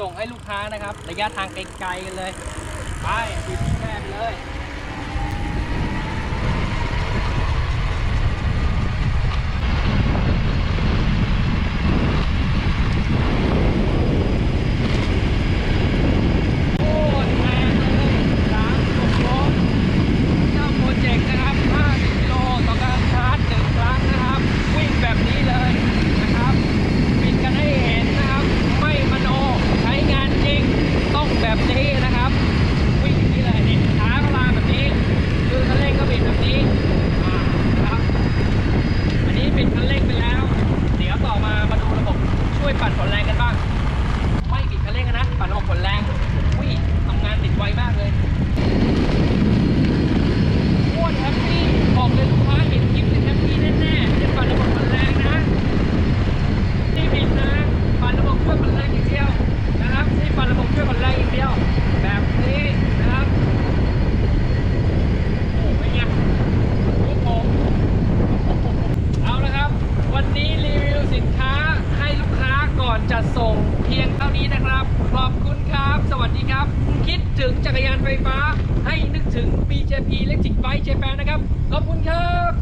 ส่งให้ลูกค้านะครับ ระยะทางไกลๆกันเลย ไปดูที่แม่เลย พียงเท่านี้นะครับ ขอบคุณครับ สวัสดีครับ คิดถึงจักรยานไฟฟ้า ให้นึกถึง BJP Electric Bike Japan นะครับ ขอบคุณครับ